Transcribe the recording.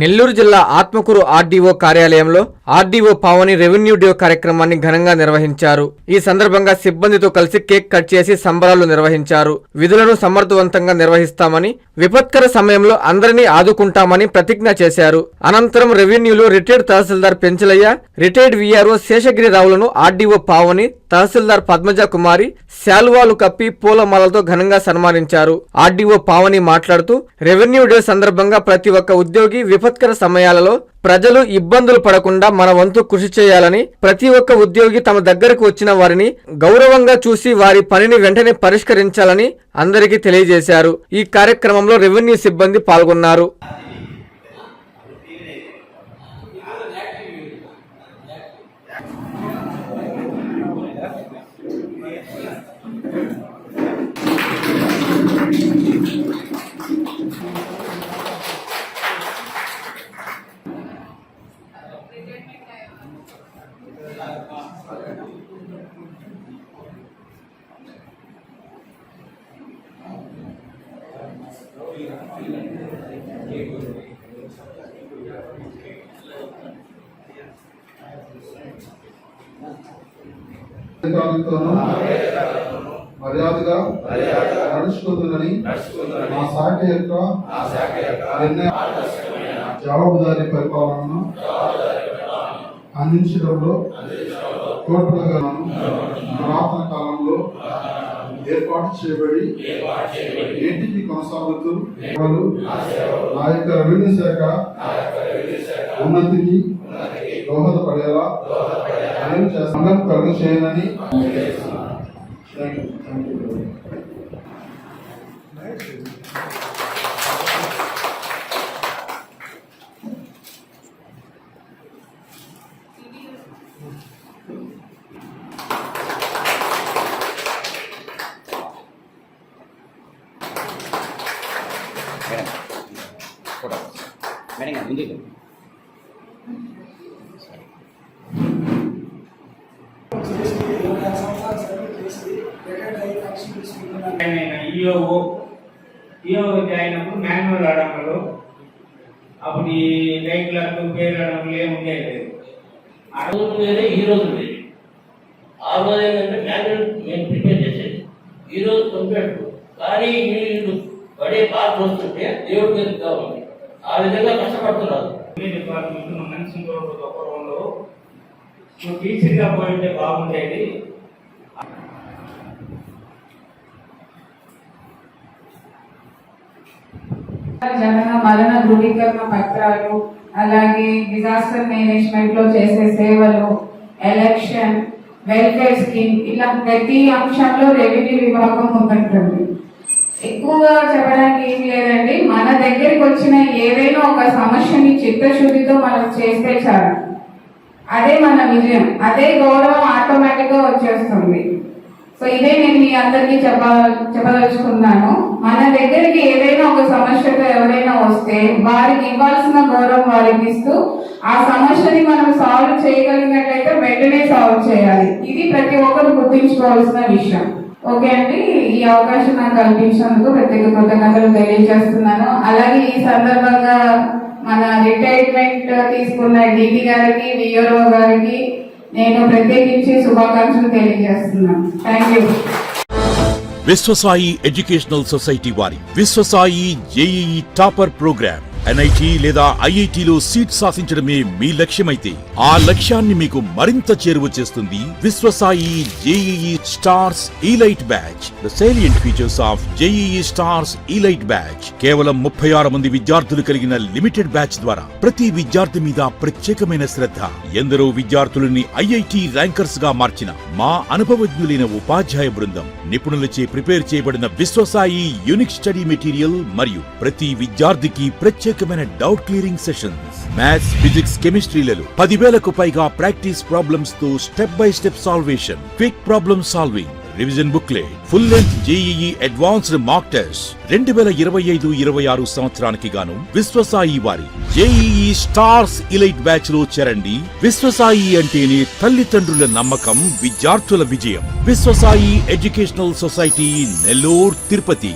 నెల్లూరు జిల్లా ఆత్మకూరు ఆర్డీఓ కార్యాలయంలో RDO Pavani revenue day కార్యక్రమాన్ని ఘనంగా నిర్వహించారు. ఈ సందర్భంగా సిబ్బందితో కలిసి కేక్ కట్ చేసి సంబరాలు నిర్వహించారు. విధులను సమర్థవంతంగా నిర్వహిస్తామని విపత్కర సమయంలో అందరినీ ఆదుకుంటామని ప్రతిజ్ఞ చేశారు. అనంతరం రెవెన్యూలో retired tahsildar Penchalaiah retired VRO Seshagiri రావులను RDO Pavani tahsildar Padmaja Kumari శాలువాలు కప్పి పూలమాలతో ఘనంగా సన్మానించారు. ఆర్డీఓ పావని మాట్లాడుతూ రెవెన్యూ డే సందర్భంగా ప్రతి ఒక్క ఉద్యోగి విపత్కర సమయాలలో ప్రజలు ఇబ్బందులు పడకుండా మన వంతు కృషి చేయాలని ప్రతి ఒక్క ఉద్యోగి తమ దగ్గరకు వచ్చిన వారిని గౌరవంగా చూసి వారి పనిని వెంటనే పరిష్కరించాలని అందరికీ తెలియజేశారు. ఈ కార్యక్రమంలో రెవెన్యూ సిబ్బంది పాల్గొన్నారు. మర్యాదగా నడుచుకుంటుందని మా శాఖ యొక్క నిర్ణయ. జవాబుదారీ పరిపాలనను అందించడంలో తోడ్పడగలను. పురాతన కాలంలో ఏర్పాటు చేయబడి నేటికి కొనసాగుతూ నా యొక్క రెవెన్యూ శాఖ ఉన్నతికి దోహదపడేలా నేను చేస్తాను కలుగ చేయనని Thank you. Thank you. Madam photo madam గారు ముందుకు ఆయన ఈఓఓ అయినప్పుడు మాన్యువల్ ఆడడంలో అప్పుడు ఈ లైట్లకు పేరు ఆడడంలో ఏమి ఉండేది ఆ రోజు వేరే ఈ రోజు వేరే. ఆ రోజు ఏంటంటే మాన్యువల్ మేము ప్రిపేర్ చేసేది. ఈ రోజు కంప్యూటర్ కానీ వీళ్ళు పడే బాధ వస్తుంటే దేవుడి మీద కావాలి. ఆ విధంగా కష్టపడుతున్నారు. డిపార్ట్మెంట్ మన నరసింహరావు గొప్పవరంలో టీచర్గా పోయింటే బాగుండేది. జనన మరణ ధృవీకరణ పత్రాలు అలాగే డిజాస్టర్ మేనేజ్మెంట్లో చేసే సేవలు ఎలక్షన్ వెల్ఫేర్ స్కీమ్ ఇలా ప్రతి అంశంలో రెవెన్యూ విభాగం ఉన్నట్టుంది ఎక్కువగా చెప్పడానికి ఏం లేదండి మన దగ్గరికి వచ్చిన ఏదైనా ఒక సమస్యని చిత్తశుద్ధితో మనం చేస్తే చాలు. అదే మన విజయం అదే గౌరవం ఆటోమేటిక్గా వచ్చేస్తుంది. సో ఇదే నేను మీ అందరికీ చెప్ప చెప్పదలుచుకున్నాను. మన దగ్గరికి ఏదైనా ఒక సమస్య వస్తే వారికి ఇవ్వాల్సిన గౌరవం వారికి ఇస్తూ ఆ సమస్యని మనం సాల్వ్ చేయగలిగినట్లయితే వెంటనే సాల్వ్ చేయాలి. ఇది ప్రతి ఒక్కరు గుర్తించుకోవాల్సిన విషయం. ఓకే అండి? ఈ అవకాశం నాకు కల్పించినందుకు ప్రత్యేక కృతజ్ఞతలు తెలియజేస్తున్నాను. అలాగే ఈ సందర్భంగా మన రిటైర్మెంట్ తీసుకున్న డిటి గారికి విఆర్ఓ గారికి నేను ప్రత్యేకించి శుభాకాంక్షలు తెలియజేస్తున్నాను. Thank you Vishwasai educational society వారి Vishwasai JEE topper program NIT లేదా ఐఐటిలో సీట్ సాధించడమే మీ లక్ష్యమైతే ఆ లక్ష్యాన్ని మీకు మరింత చేరువ చేస్తుంది Vishwasai JEE stars elite batch. The salient features of JEE stars elite batch కేవలం ముప్పై ఆరు మంది విద్యార్థులు కలిగిన లిమిటెడ్ బ్యాచ్ ద్వారా ప్రతి విద్యార్థి మీద ప్రత్యేకమైన శ్రద్ధ. ఎందరో విద్యార్థులని ఐఐటి ర్యాంకర్స్గా మార్చిన మా అనుభవజ్ఞులైన ఉపాధ్యాయ బృందం నిపుణులచే ప్రిపేర్ చేయబడిన విశ్వసాయి యూనిక్ స్టడీ మెటీరియల్ మరియు ప్రతి విద్యార్థికి ప్రత్యేకమైన doubt clearing sessions. Maths physics కెమిస్ట్రీలలో పదివేలకు పైగా practice ప్రాబ్లమ్స్తో step by step salvation quick problem solving. Revision booklet full length JEE advanced mark test రెండు వేల ఇరవై ఐదు ఇరవై ఆరు సంవత్సరానికి గాను విశ్వసాయి వారి జేఈఈ స్టార్స్ ఇలైట్ బ్యాచ్లో చేరండి. విశ్వసాయి అంటేనే తల్లిదండ్రుల నమ్మకం విద్యార్థుల విజయం. Vishwasai educational society Nellore Tirupati